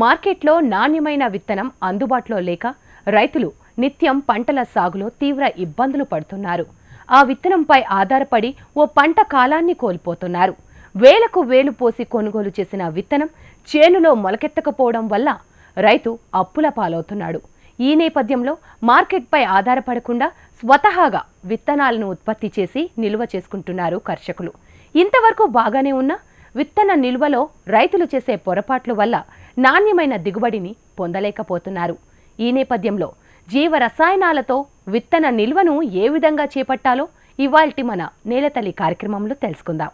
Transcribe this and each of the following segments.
మార్కెట్లో నాణ్యమైన విత్తనం అందుబాటులో లేక రైతులు నిత్యం పంటల సాగులో తీవ్ర ఇబ్బందులు పడుతున్నారు. ఆ విత్తనంపై ఆధారపడి ఓ పంట కాలాన్ని కోల్పోతున్నారు. వేలకు వేలు పోసి కొనుగోలు చేసిన విత్తనం చేనులో మొలకెత్తకపోవడం వల్ల రైతు అప్పుల పాలవుతున్నాడు. ఈ నేపథ్యంలో మార్కెట్పై ఆధారపడకుండా స్వతహాగా విత్తనాలను ఉత్పత్తి చేసి నిల్వ చేసుకుంటున్నారు కర్షకులు. ఇంతవరకు బాగానే ఉన్నా విత్తన నిల్వలో రైతులు చేసే పొరపాట్ల వల్ల నాణ్యమైన దిగుబడిని పొందలేకపోతున్నారు. ఈ నేపథ్యంలో జీవ రసాయనాలతో విత్తన నిల్వను ఏ విధంగా చేపట్టాలో ఇవాల్టి మన నేలతల్లి కార్యక్రమంలో తెలుసుకుందాం.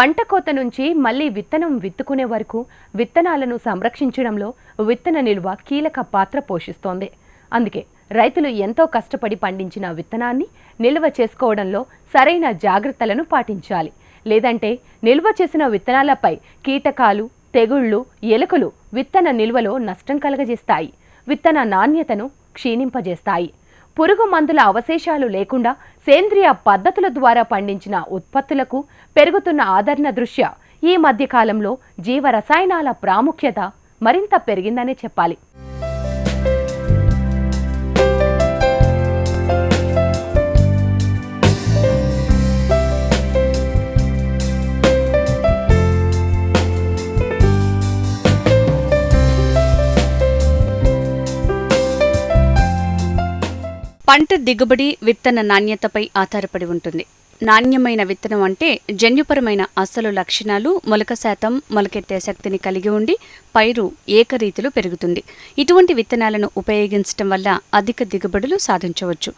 పంట కోత నుంచి మళ్ళీ విత్తనం విత్తుకునే వరకు విత్తనాలను సంరక్షించడంలో విత్తన నిల్వ కీలక పాత్ర పోషిస్తోంది. అందుకే రైతులు ఎంతో కష్టపడి పండించిన విత్తనాన్ని నిల్వ చేసుకోవడంలో సరైన జాగ్రత్తలను పాటించాలి. లేదంటే నిల్వ చేసిన విత్తనాలపై కీటకాలు తెగుళ్ళు ఎలుకలు విత్తన నిల్వలో నష్టం కలగజేస్తాయి. విత్తన నాణ్యతను క్షీణింపజేస్తాయి. పురుగు మందుల అవశేషాలు లేకుండా సేంద్రియ పద్ధతుల ద్వారా పండించిన ఉత్పత్తులకు పెరుగుతున్న ఆదరణ దృష్ట్యా ఈ మధ్య కాలంలో జీవ రసాయనాల ప్రాముఖ్యత మరింత పెరిగిందనే చెప్పాలి. పంట దిగుబడి విత్తన నాణ్యతపై ఆధారపడి ఉంటుంది. నాణ్యమైన విత్తనం అంటే జన్యుపరమైన అసలు లక్షణాలు మొలక శాతం మొలకెత్తే శక్తిని కలిగి ఉండి పైరు ఏకరీతిలో పెరుగుతుంది. ఇటువంటి విత్తనాలను ఉపయోగించటం వల్ల అధిక దిగుబడులు సాధించవచ్చు.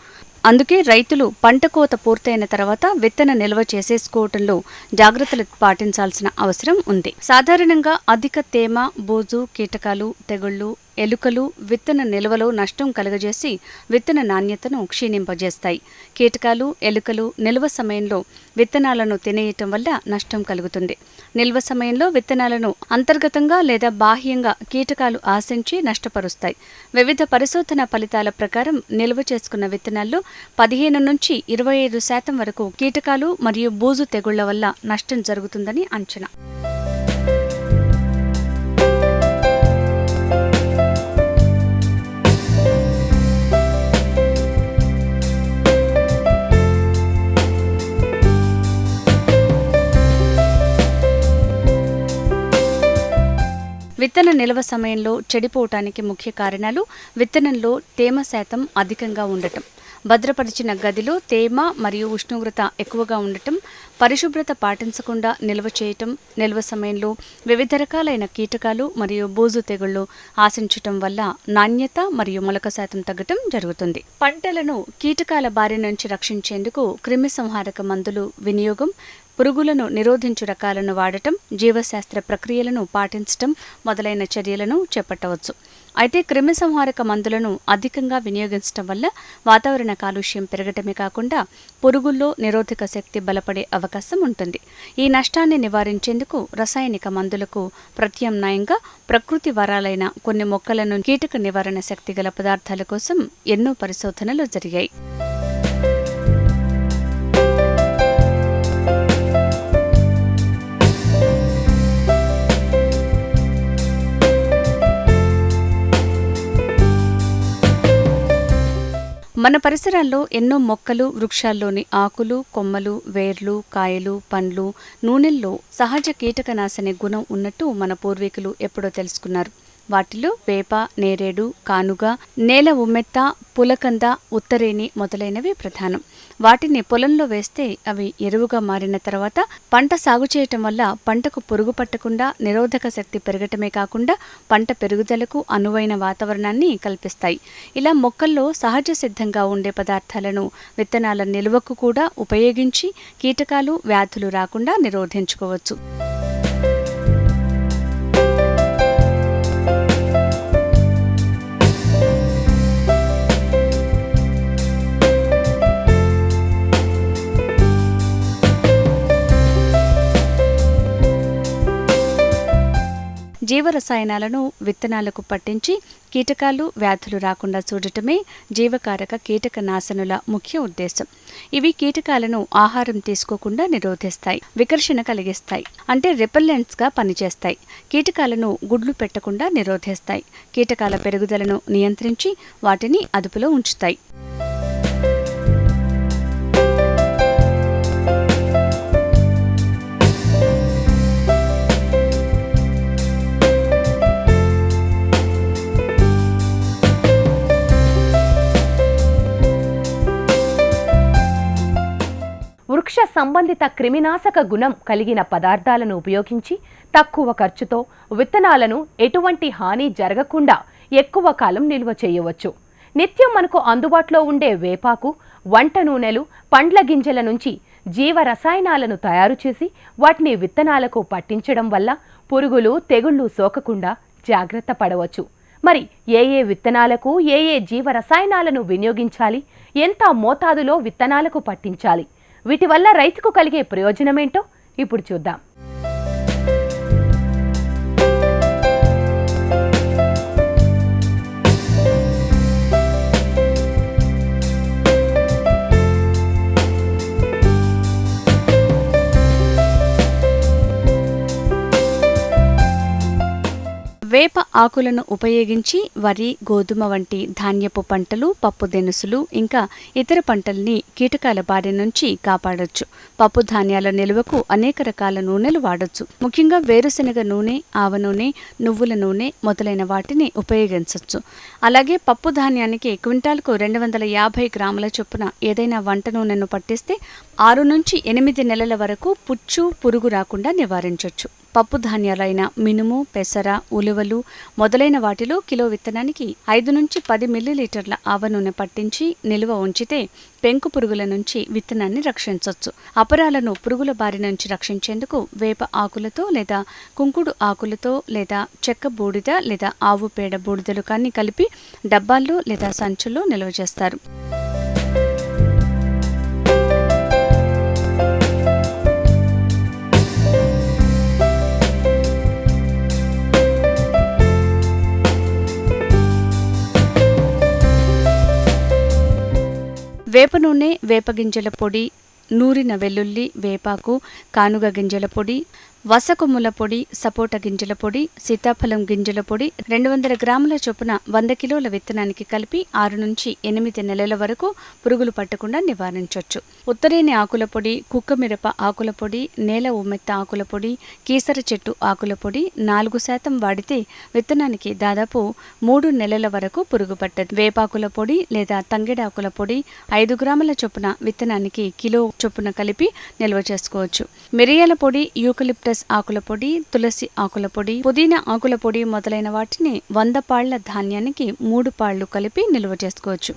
అందుకే రైతులు పంట కోత పూర్తయిన తర్వాత విత్తన నిల్వ చేసేసుకోవటంలో జాగ్రత్తలు పాటించాల్సిన అవసరం ఉంది. సాధారణంగా అధిక తేమ బోజు కీటకాలు తెగుళ్ళు ఎలుకలు విత్తన నిల్వలో నష్టం కలుగజేసి విత్తన నాణ్యతను క్షీణింపజేస్తాయి. కీటకాలు ఎలుకలు నిల్వ సమయంలో విత్తనాలను తినేయటం వల్ల నష్టం కలుగుతుంది. నిల్వ సమయంలో విత్తనాలను అంతర్గతంగా లేదా బాహ్యంగా కీటకాలు ఆశించి నష్టపరుస్తాయి. వివిధ పరిశోధన ఫలితాల ప్రకారం నిల్వ చేసుకున్న విత్తనాల్లో పదిహేను నుంచి ఇరవై ఐదు శాతం వరకు కీటకాలు మరియు బూజు తెగుళ్ళ వల్ల నష్టం జరుగుతుందని అంచనా. విత్తన నిల్వ సమయంలో చెడిపోవటానికి ముఖ్య కారణాలు విత్తనంలో తేమ శాతం అధికంగా ఉండటం భద్రపరిచిన గదిలో తేమ మరియు ఉష్ణోగ్రత ఎక్కువగా ఉండటం పరిశుభ్రత పాటించకుండా నిల్వ చేయటం నిల్వ సమయంలో వివిధ రకాలైన కీటకాలు మరియు బూజు తెగుళ్ళు ఆశించటం వల్ల నాణ్యత మరియు మొలక శాతం తగ్గటం జరుగుతుంది. పంటలను కీటకాల బారి నుంచి రక్షించేందుకు క్రిమి సంహారక మందులు వినియోగం పురుగులను నిరోధించు రకాలను వాడటం జీవశాస్త్ర ప్రక్రియలను పాటించటం మొదలైన చర్యలను చేపట్టవచ్చు. అయితే క్రిమిసంహారక మందులను అధికంగా వినియోగించటం వల్ల వాతావరణ కాలుష్యం పెరగటమే కాకుండా పురుగుల్లో నిరోధక శక్తి బలపడే అవకాశం ఉంటుంది. ఈ నష్టాన్ని నివారించేందుకు రసాయనిక మందులకు ప్రత్యామ్నాయంగా ప్రకృతి వరాలైన కొన్ని మొక్కలను కీటక నివారణ శక్తి గల పదార్థాల కోసం ఎన్నో పరిశోధనలు జరిగాయి. మన పరిసరాల్లో ఎన్నో మొక్కలు వృక్షాల్లోని ఆకులు కొమ్మలు వేర్లు కాయలు పండ్లు నూనెల్లో సహజ కీటకనాశనే గుణం ఉన్నట్టు మన పూర్వీకులు ఎప్పుడో తెలుసుకున్నారు. వాటిలో వేప నేరేడు కానుగ నేల ఉమ్మెత్త పులకంద ఉత్తరేణి మొదలైనవి ప్రధానం. వాటిని పొలంలో వేస్తే అవి ఎరువుగా మారిన తర్వాత పంట సాగు చేయటం వల్ల పంటకు పురుగు పట్టకుండా నిరోధక శక్తి పెరగటమే కాకుండా పంట పెరుగుదలకు అనువైన వాతావరణాన్ని కల్పిస్తాయి. ఇలా మొక్కల్లో సహజ సిద్ధంగా ఉండే పదార్థాలను విత్తనాల నిల్వకు కూడా ఉపయోగించి కీటకాలు వ్యాధులు రాకుండా నిరోధించుకోవచ్చు. జీవరసాయనాలను విత్తనాలకు పట్టించి కీటకాలు వ్యాధులు రాకుండా చూడటమే జీవకారక కీటక నాశనుల ముఖ్య ఉద్దేశం. ఇవి కీటకాలను ఆహారం తీసుకోకుండా నిరోధిస్తాయి వికర్షణ కలిగిస్తాయి అంటే repellents పనిచేస్తాయి. కీటకాలను గుడ్లు పెట్టకుండా నిరోధిస్తాయి. కీటకాల పెరుగుదలను నియంత్రించి వాటిని అదుపులో ఉంచుతాయి. సంబంధిత క్రిమినాశక గుణం కలిగిన పదార్థాలను ఉపయోగించి తక్కువ ఖర్చుతో విత్తనాలను ఎటువంటి హాని జరగకుండా ఎక్కువ కాలం నిల్వ చేయవచ్చు. నిత్యం మనకు అందుబాటులో ఉండే వేపాకు వంట నూనెలు పండ్ల గింజల నుంచి జీవ రసాయనాలను తయారు చేసి వాటిని విత్తనాలకు పట్టించడం వల్ల పురుగులు తెగుళ్ళు సోకకుండా జాగ్రత్త పడవచ్చు. మరి ఏ ఏ విత్తనాలకు ఏ ఏ జీవ రసాయనాలను వినియోగించాలి? ఎంత మోతాదులో విత్తనాలకు పట్టించాలి? వీటి వల్ల రైతుకు కలిగే ప్రయోజనమేంటో ఇప్పుడు చూద్దాం. వేప ఆకులను ఉపయోగించి వరి గోధుమ వంటి ధాన్యపు పంటలు పప్పు దినుసులు ఇంకా ఇతర పంటల్ని కీటకాల బారి నుంచి కాపాడొచ్చు. పప్పు ధాన్యాల నిల్వకు అనేక రకాల నూనెలు వాడొచ్చు. ముఖ్యంగా వేరుశనగ నూనె ఆవ నూనె నువ్వుల నూనె మొదలైన వాటిని ఉపయోగించవచ్చు అలాగే పప్పు ధాన్యానికి క్వింటాల్కు రెండు వందల యాభై గ్రాముల చొప్పున ఏదైనా వంట నూనెను పట్టిస్తే ఆరు నుంచి ఎనిమిది నెలల వరకు పుచ్చు పురుగు రాకుండా నివారించవచ్చు పప్పు ధాన్యాలైన మినుము పెసర ఉలువలు మొదలైన వాటిలో కిలో విత్తనానికి ఐదు నుంచి పది మిల్లీలీటర్ల ఆవ నూనె పట్టించి నిల్వ ఉంచితే పెంకు పురుగుల నుంచి విత్తనాన్ని రక్షించవచ్చు అపరాలను పురుగుల బారి నుంచి రక్షించేందుకు వేప ఆకులతో లేదా కుంకుడు ఆకులతో లేదా చెక్క బూడిద లేదా ఆవు పేడ బూడిదలు కానీ కలిపి డబ్బాల్లో లేదా సంచుల్లో నిల్వ చేస్తారు. వేప నూనె వేప గింజల పొడి నూరిన వెల్లుల్లి వేపాకు కానుగ గింజల పొడి వసకుముల పొడి సపోటా గింజల పొడి సీతాఫలం గింజల పొడి రెండు వందల గ్రాముల చొప్పున వంద కిలోల విత్తనానికి కలిపి ఆరు నుంచి ఎనిమిది నెలల వరకు పురుగులు పట్టకుండా నివారించవచ్చు ఉత్తరేని ఆకుల పొడి కుక్కమిరప ఆకుల పొడి నేల ఉమ్మెత్త ఆకుల పొడి కీసర చెట్టు ఆకుల పొడి నాలుగు శాతం వాడితే విత్తనానికి దాదాపు మూడు నెలల వరకు పురుగు పట్టదు. వేపాకుల పొడి లేదా తంగెడాకుల పొడి ఐదు గ్రాముల చొప్పున విత్తనానికి కిలో చొప్పున కలిపి నిల్వ చేసుకోవచ్చు. మిరియాల పొడి యూకలిప్టస్ ఆకుల పొడి తులసి ఆకుల పొడి పుదీనా ఆకుల పొడి మొదలైన వాటిని వంద పాళ్ళ ధాన్యానికి మూడు పాళ్ళు కలిపి నిల్వ చేసుకోవచ్చు.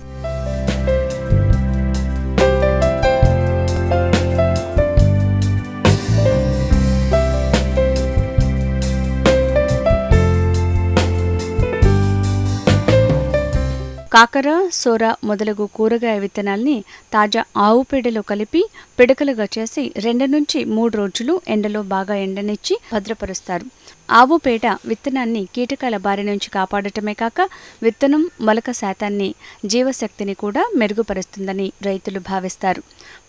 కాకర సోర మొదలగు కూరగాయ విత్తనాల్ని తాజా ఆవు పేడలో కలిపి పిడకలుగా చేసి రెండు నుంచి మూడు రోజులు ఎండలో బాగా ఎండనిచ్చి భద్రపరుస్తారు. ఆవు పేడ విత్తనాన్ని కీటకాల బారి నుంచి కాపాడటమే కాక విత్తనం మొలక శాతాన్ని జీవశక్తిని కూడా మెరుగుపరుస్తుందని రైతులు భావిస్తారు.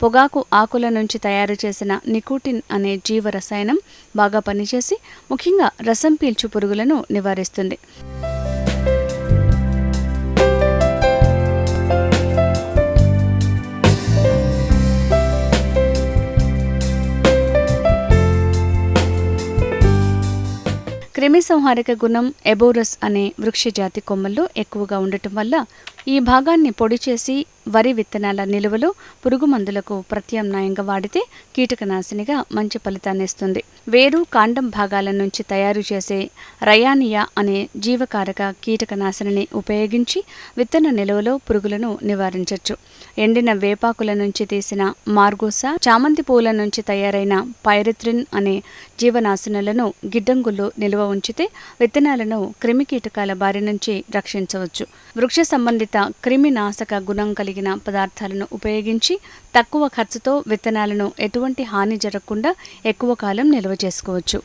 పొగాకు ఆకుల నుంచి తయారు చేసిన నికోటిన్ అనే జీవ రసాయనం బాగా పనిచేసి ముఖ్యంగా రసం పీల్చు పురుగులను నివారిస్తుంది. క్రిమిసంహారక గుణం ఎబోరస్ అనే వృక్షజాతి కొమ్మల్లో ఎక్కువగా ఉండటం వల్ల ఈ భాగాన్ని పొడి చేసి వరి విత్తనాల నిలువలు పురుగు మందులకు ప్రత్యామ్నాయంగా వాడితే కీటకనాశినిగా మంచి ఫలితాన్ని ఇస్తుంది. వేరు కాండం భాగాల నుంచి తయారు చేసే రయానియా అనే జీవకారక కీటకనాశిని ఉపయోగించి విత్తన నిలువలో పురుగులను నివారించవచ్చు ఎండిన వేపాకుల నుంచి తీసిన మార్గోసా చామంతి పూల నుంచి తయారైన పైరిత్రిన్ అనే జీవనాశనులను గిడ్డంగుల్లో నిల్వ ఉంచితే విత్తనాలను క్రిమి కీటకాల బారి నుంచి రక్షించవచ్చు. వృక్ష సంబంధిత క్రిమినాశక గుణం కలిగిన పదార్థాలను ఉపయోగించి తక్కువ ఖర్చుతో విత్తనాలను ఎటువంటి హాని జరగకుండా ఎక్కువ కాలం నిల్వ చేసుకోవచ్చు.